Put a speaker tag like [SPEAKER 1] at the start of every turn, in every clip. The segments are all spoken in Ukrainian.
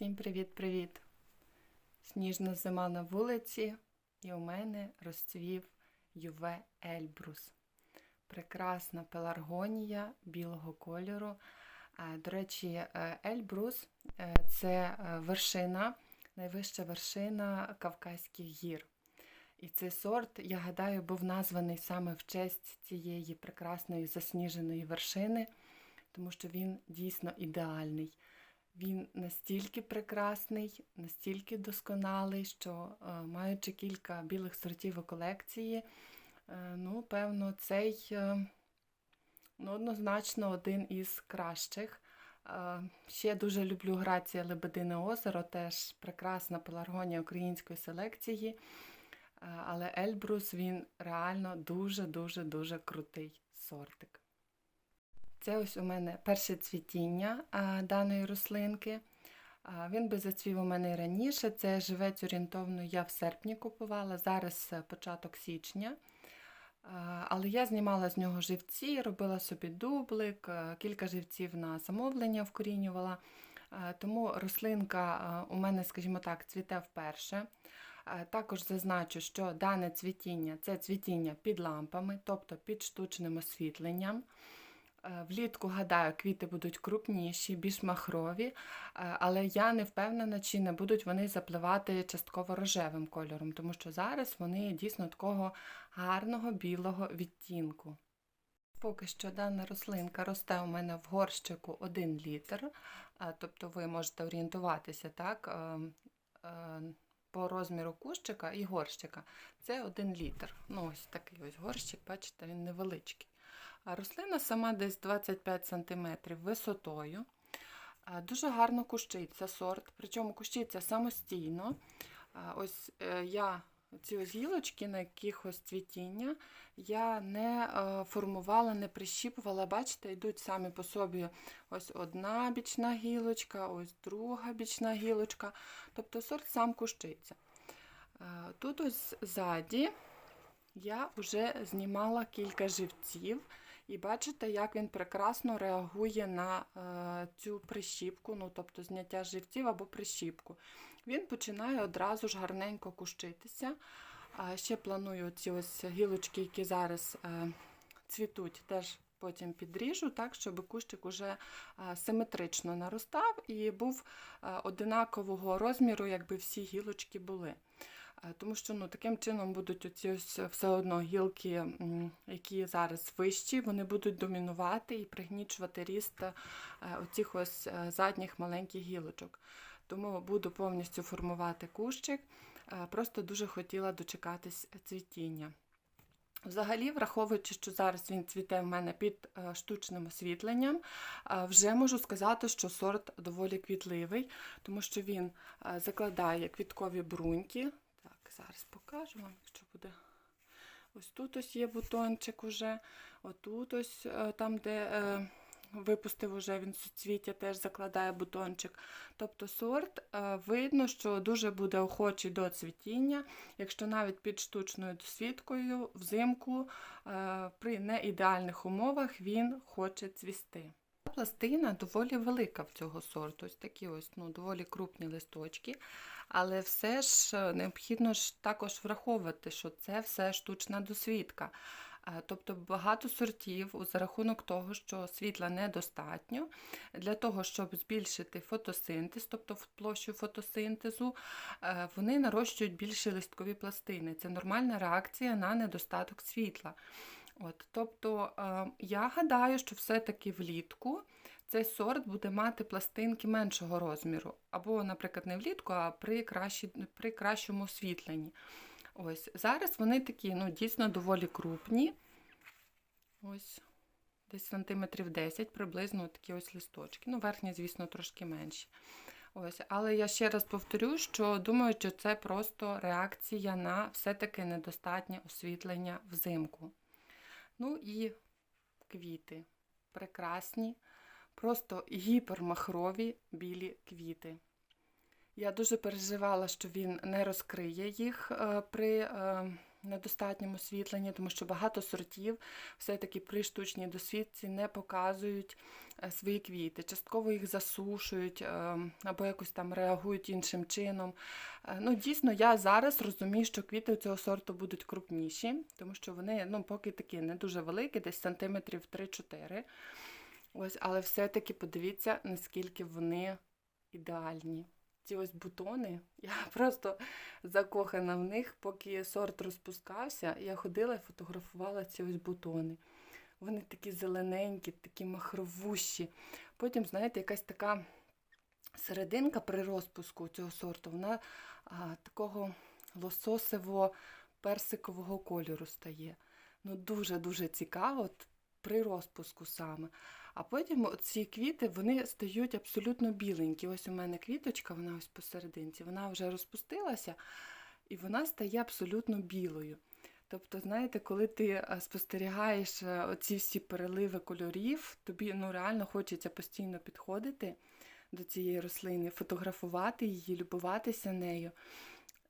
[SPEAKER 1] Всім привіт-привіт! Сніжна зима на вулиці, і у мене розцвів Юве Ельбрус. Прекрасна пеларгонія білого кольору. Е, До речі, е, Ельбрус е, це вершина, найвища вершина Кавказьких гір. І цей сорт, я гадаю, був названий саме в честь цієї прекрасної засніженої вершини, тому що він дійсно ідеальний. Він настільки прекрасний, настільки досконалий, що е, маючи кілька білих сортів у колекції, е, ну, певно, цей е, ну, однозначно один із кращих. Ще дуже люблю Грація Лебедине озеро, теж прекрасна пеларгонія української селекції. Але Ельбрус він реально дуже-дуже дуже крутий сортик. Це ось у мене перше цвітіння даної рослинки. Він би зацвів у мене і раніше. Це живець орієнтовно я в серпні купувала, зараз е, початок січня. Але я знімала з нього живці, робила собі дублик, е, кілька живців на замовлення вкорінювала. Тому рослинка е, у мене, скажімо так, цвіте вперше. Також зазначу, що дане цвітіння це цвітіння під лампами, тобто під штучним освітленням. Е, Влітку, гадаю, квіти будуть крупніші, більш махрові, е, але я не впевнена, чи не будуть вони запливати частково рожевим кольором, тому що зараз вони дійсно такого гарного білого відтінку. Поки що дана рослинка росте у мене в горщику 1 літр, е, тобто ви можете орієнтуватися так, по розміру кущика і горщика. Це 1 літр. Ну, ось такий ось горщик, бачите, він невеличкий. Рослина сама десь 25 см висотою. Дуже гарно кущиться сорт, причому кущиться самостійно. Ось е, я ці ось гілочки, на якихось цвітіння, я не е, формувала, не прищіпувала. Бачите, йдуть самі по собі ось одна бічна гілочка, ось друга бічна гілочка. Тобто сорт сам кущиться. Тут ось ззаді я вже знімала кілька живців. І бачите, як він прекрасно реагує на е, цю прищіпку, ну тобто зняття живців або прищіпку. Він починає одразу ж гарненько кущитися. Ще планую ці ось гілочки, які зараз е, цвітуть, теж потім підріжу, так, щоб кущик уже е, симетрично наростав і був одинакового розміру, якби всі гілочки були. Е, Тому що ну, таким чином будуть оці ось все одно гілки, які зараз вищі, вони будуть домінувати і пригнічувати ріст е, оцих ось е, задніх маленьких гілочок. Тому буду повністю формувати кущик. Е, Просто дуже хотіла дочекатись цвітіння. Взагалі, враховуючи, що зараз він цвіте в мене під е, штучним освітленням, е, вже можу сказати, що сорт доволі квітливий, тому що він е, закладає квіткові бруньки. Зараз покажу вам, якщо буде. Ось тут ось є бутончик уже, отут ось е, там, де е, випустив уже він суцвіття, теж закладає бутончик. Тобто сорт е, видно, що дуже буде охочий до цвітіння, якщо навіть під штучною досвідкою взимку е, при неідеальних умовах він хоче цвісти. Пластина доволі велика в цього сорту, ось такі ось ну, доволі крупні листочки. Але все ж е, необхідно ж також враховувати, що це все штучна досвідка. Е, Тобто багато сортів за рахунок того, що світла недостатньо, для того, щоб збільшити фотосинтез, тобто площу фотосинтезу, е, вони нарощують більші листкові пластини. Це нормальна реакція на недостаток світла. От, тобто е, я гадаю, що все-таки влітку цей сорт буде мати пластинки меншого розміру. Або, наприклад, не влітку, а при, кращі, при кращому освітленні. Ось, зараз вони такі, ну, дійсно доволі крупні. Ось, десь сантиметрів 10 приблизно такі ось листочки. Ну, верхні, звісно, трошки менші. Ось, але я ще раз повторю, що думаю, що це просто реакція на все-таки недостатнє освітлення взимку. Ну і квіти. Прекрасні, просто гіпермахрові білі квіти. Я дуже переживала, що він не розкриє їх е, при е, на достатньому освітленні, тому що багато сортів все-таки при штучній досвідці не показують е, свої квіти. Частково їх засушують е, або якось там реагують іншим чином. Е, Ну, дійсно, я зараз розумію, що квіти у цього сорту будуть крупніші, тому що вони ну, поки такі не дуже великі, десь сантиметрів 3-4. Ось, але все-таки подивіться, наскільки вони ідеальні. Ці ось бутони, я просто закохана в них, поки сорт розпускався, я ходила і фотографувала ці ось бутони. Вони такі зелененькі, такі махровущі. Потім, знаєте, якась така серединка при розпуску цього сорту, вона а, такого лососово-персикового кольору стає. Ну, дуже-дуже цікаво при розпуску саме. А потім ці квіти вони стають абсолютно біленькі. Ось у мене квіточка, вона ось посерединці, вона вже розпустилася і вона стає абсолютно білою. Тобто, знаєте, коли ти е, спостерігаєш е, оці всі переливи кольорів, тобі ну, реально хочеться постійно підходити до цієї рослини, фотографувати її, любуватися нею.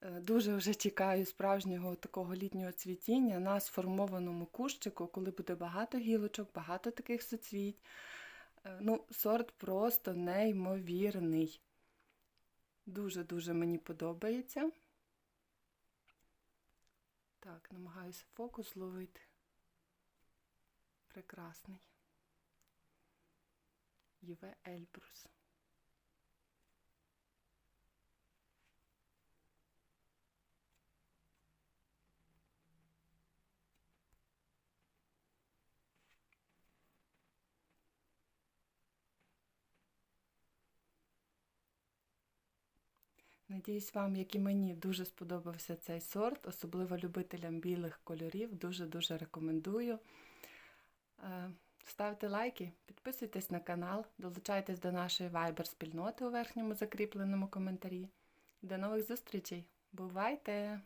[SPEAKER 1] Е, Дуже вже чекаю справжнього такого літнього цвітіння на сформованому кущику, коли буде багато гілочок, багато таких соцвіть. Е, Ну, сорт просто неймовірний. Дуже-дуже мені подобається. Так, намагаюся фокус зловити. Прекрасний. Юве Ельбрус. Надіюсь, вам, як і мені, дуже сподобався цей сорт, особливо любителям білих кольорів. Дуже-дуже рекомендую. Е, Ставте лайки, підписуйтесь на канал, долучайтесь до нашої Viber-спільноти у верхньому закріпленому коментарі. До нових зустрічей! Бувайте!